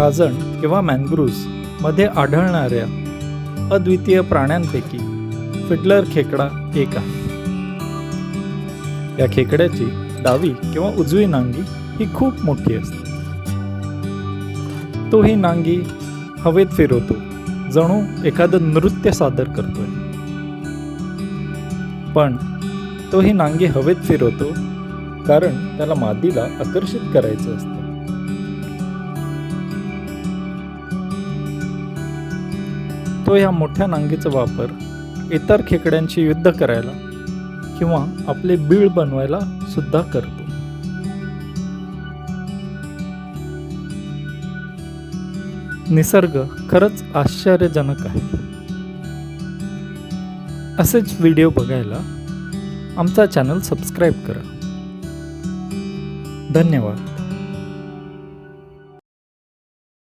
खाजण किंवा मॅनग्रुव्जमध्ये आढळणाऱ्या अद्वितीय प्राण्यांपैकी फिडलर खेकडा एक आहे. या खेकड्याची डावी किंवा उजवी नांगी ही खूप मोठी असते. तो ही नांगी हवेत फिरवतो जणू एखादं नृत्य सादर करतोय. पण तो ही नांगी हवेत फिरवतो कारण त्याला मादीला आकर्षित करायचं असतं. तो ह्या मोठ्या नांगीचा वापर इतर खेकड्यांशी युद्ध करायला किंवा आपले बीळ बनवायला सुद्धा करतो. निसर्ग खरंच आश्चर्यजनक आहे. असेच व्हिडिओ बघायला आमचा चॅनल सबस्क्राईब करा. धन्यवाद.